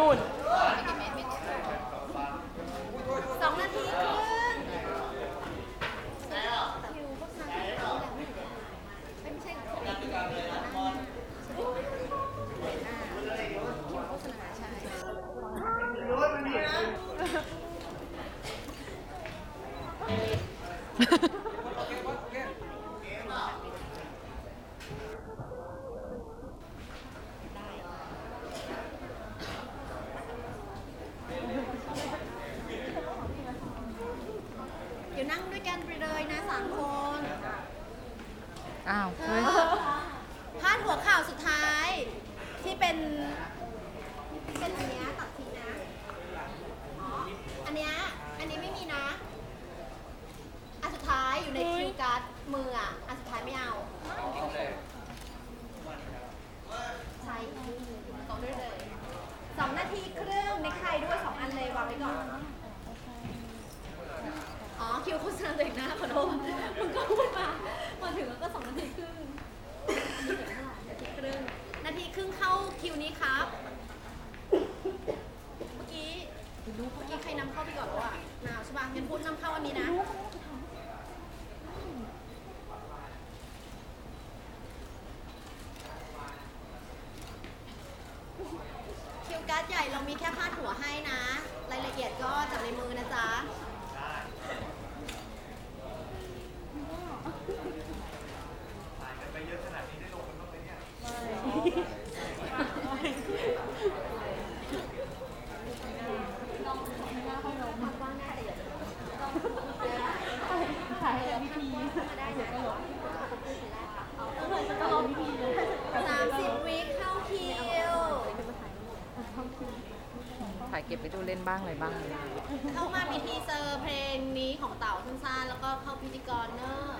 นู่นสองนาทีครึ่งคิวพวกนั้นไม่ใช่พนั้คิวโฆษณาใช่ฮ่า เลยนะสามคนอ้าวเฮ้ยพาดหัวข่าวสุดท้าย ที่เป็น เป็นอันเนี้ยตัดทีนะอ๋ออันเนี้ยอันนี้ไม่มีนะ อันสุดท้ายอยู่ในคิวการ์ดมืออะอันสุดท้ายไม่เอาใช่ตรงด้วยเลยสองนาทีครึ่งในใครด้วยสองอันเลยวางไว้ก่อนอ๋อ คิวโฆษณาตัวเองนะขอโทษมึงก็พูดมา มาถึงแล้วก็สองนาทีครึ่งนาทีครึ่งนาทีครึ่งเข้าคิวนี้ครับ เมื่อกี้เมื่อกี้ใครนำเข้าไปก่อนวะนาวใช่ป่ะงั้นพูดนำเข้าอันนี้นะ คิวการ์ดใหญ่เรามีแค่พาดหัวให้นะ รายละเอียดก็จากในมือนะจ๊ะ สามสิบวิเข้าคิว ถ่ายเก็บไปดูเล่นบ้างอะไรบ้าง เข้ามามีทีเซอร์เพลงนี้ของเต่าสั้นๆแล้วก็เข้าพิธีกรเนอะ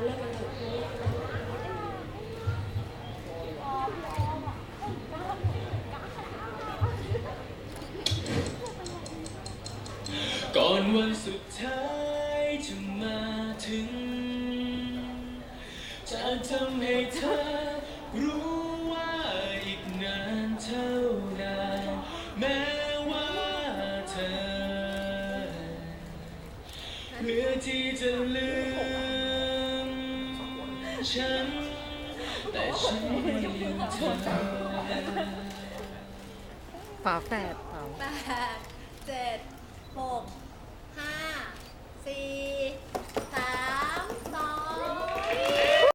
ก่อนวันสุดท้ายจะมาถึง จะทำให้เธอรู้ว่าอีกนานเท่านานแม้ว่าเธอเพื่อที่จะลืม ฉัน แต่ฉันไม่ลืมเธอฝาแฝดเปล่าแปดเจ็ด